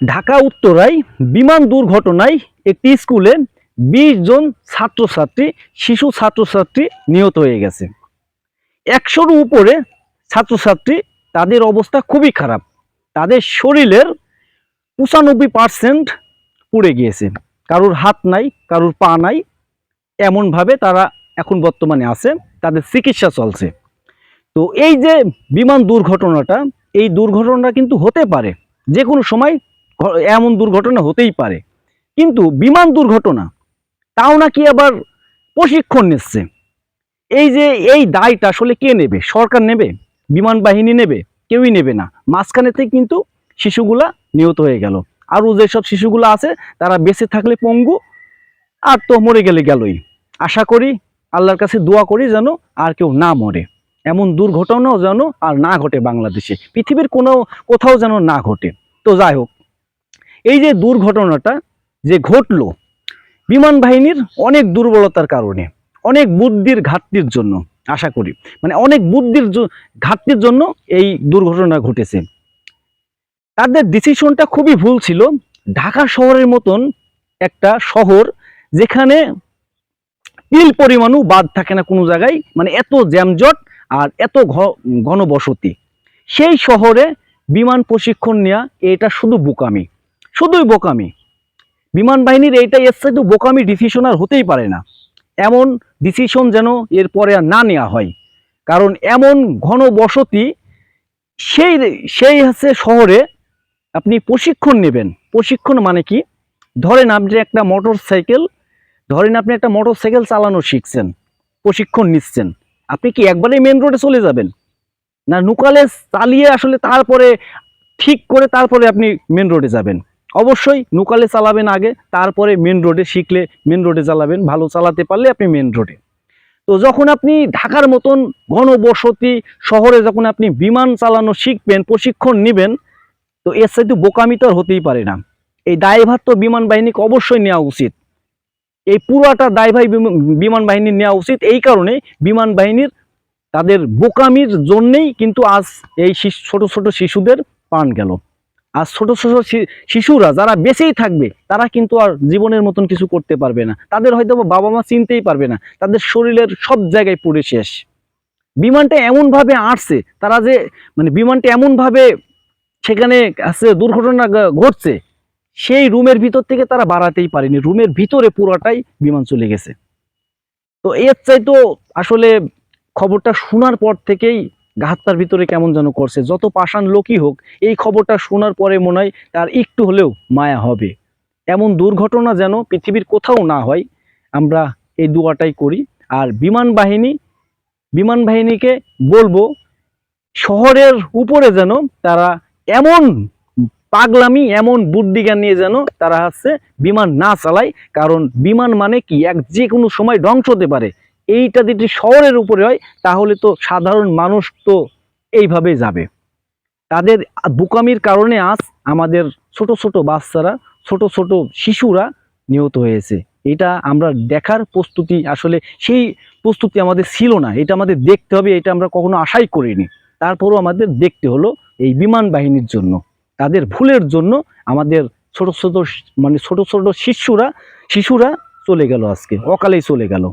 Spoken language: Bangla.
ঢাকা উত্তরায় বিমান দুর্ঘটনায় একটি স্কুলে বিশ জন ছাত্রছাত্রী, শিশু ছাত্রছাত্রী নিহত হয়ে গেছে। একশোর উপরে ছাত্রছাত্রী, তাদের অবস্থা খুবই খারাপ। তাদের শরীরের পঁচানব্বই পারসেন্ট পুড়ে গিয়েছে। কারুর হাত নাই, কারুর পা নাই, এমনভাবে তারা এখন বর্তমানে আছে, তাদের চিকিৎসা চলছে। তো এই যে বিমান দুর্ঘটনাটা, এই দুর্ঘটনাটা কিন্তু হতে পারে। যে কোনো সময় এমন দুর্ঘটনা হতেই পারে। কিন্তু বিমান দুর্ঘটনা, তাও নাকি আবার প্রশিক্ষণ নিচ্ছে। এই যে এই দায়টা আসলে কে নেবে? সরকার নেবে? বিমান বাহিনী নেবে? কেউই নেবে না। মাঝখানেতে কিন্তু শিশুগুলা নিহত হয়ে গেল। আরও যেসব শিশুগুলো আছে, তারা বেঁচে থাকলে পঙ্গু, আর তো মরে গেলে গেলই। আশা করি, আল্লাহর কাছে দোয়া করি যেন আর কেউ না মরে। এমন দুর্ঘটনাও যেন আর না ঘটে বাংলাদেশে। পৃথিবীর কোনো কোথাও যেন না ঘটে। তো যাই হোক এই যে দুর্ঘটনাটা যে ঘটলো, বিমান বাহিনীর অনেক দুর্বলতার কারণে, অনেক বুদ্ধির ঘাটতির জন্য, আশা করি মানে অনেক বুদ্ধির ঘাটতির জন্য এই দুর্ঘটনা ঘটেছে। তাদের ডিসিশনটা খুবই ভুল ছিল। ঢাকা শহরের মতন একটা শহর যেখানে তিল পরিমাণও বাদ থাকে না কোনো জায়গায় মানে এত জ্যামজট আর এত ঘনবসতি। সেই শহরে বিমান প্রশিক্ষণ নেওয়া এটা শুধু বোকামি। শুধুই বোকামি। বিমান বাহিনীর এইটাই এসছে তো বোকামি ডিসিশন আর হতেই পারে না। এমন ডিসিশন যেন এরপরে আর না নেওয়া হয়। কারণ এমন ঘন বসতি সেই সেই হচ্ছে শহরে আপনি প্রশিক্ষণ নেবেন। প্রশিক্ষণ মানে কি? ধরেন আপনি একটা মোটর সাইকেল ধরেন আপনি একটা মোটর সাইকেল চালানো শিখছেন, প্রশিক্ষণ নিচ্ছেন। আপনি কি একবারে মেন রোডে চলে যাবেন? না নুকালে চালিয়ে আসলে তারপরে ঠিক করে তারপরে আপনি মেন রোডে যাবেন। অবশ্যই নুকালে চালাবেন আগে, তারপরে মেন রোডে শিখলে মেন রোডে চালাবেন, ভালো চালাতে পারলে আপনি মেন রোডে তো যখন আপনি ঢাকার মতন ঘনবসতি শহরে যখন আপনি বিমান চালানো শিখবেন, প্রশিক্ষণ নেবেন, তো এর সাথে বোকামি তো হতেই পারে না। এই দায়ভার তো বিমান বাহিনীকে অবশ্যই নেওয়া উচিত। এই পুরাটা দায়ভার বিম- বিমান বাহিনীর নেওয়া উচিত। এই কারণে বিমান বাহিনীর তাদের বোকামির জন্যেই কিন্তু আজ এই ছোট ছোট শিশুদের প্রাণ গেল। আর ছোট ছোট শিশুরা যারা বেঁচেই থাকবে, তারা কিন্তু আর জীবনের মতন কিছু করতে পারবে না। তাদের হয়তো বাবা মা চিনতেই পারবে না। তাদের শরীরের সব জায়গায় পুড়ে শেষ। বিমানটা এমনভাবে আসছে তারা যে মানে বিমানটা এমনভাবে সেখানে আছে, দুর্ঘটনা ঘটছে, সেই রুমের ভিতর থেকে তারা বাড়াতেই পারেনি। রুমের ভিতরে পুরোটাই বিমান চলে গেছে। তো এর চাই তো আসলে খবরটা শোনার পর থেকেই গাহাত্তার ভিতরে কেমন যেন করছে। যত পাষাণ লোকই হোক, এই খবরটা শোনার পরে মনে হয় তার একটু হলেও মায়া হবে। এমন দুর্ঘটনা যেন পৃথিবীর কোথাও না হয়, আমরা এই দুয়াটাই করি। আর বিমান বাহিনী, বিমান বাহিনীকে বলব, শহরের উপরে যেন তারা এমন পাগলামি, এমন বুদ্ধিজ্ঞান নিয়ে যেন তারা হচ্ছে বিমান না চালায়। কারণ বিমান মানে কি? এক যে কোনো সময় ধ্বংস হতে পারে। এইটা যদি শহরের উপরে হয়, তাহলে তো সাধারণ মানুষ তো এইভাবে যাবে। তাদের বোকামির কারণে আজ আমাদের ছোট ছোট বাচ্চারা, ছোট ছোট শিশুরা নিহত হয়েছে। এটা আমরা দেখার প্রস্তুতি আসলে সেই প্রস্তুতি আমাদের ছিল না। এটা আমাদের দেখতে হবে, এটা আমরা কখনো আশাই করিনি। তারপরও আমাদের দেখতে হলো এই বিমান বাহিনীর জন্য। তাদের ভুলের জন্য আমাদের ছোট ছোট মানে ছোট ছোট শিশুরা শিশুরা চলে গেল আজকে, অকালেই চলে গেল।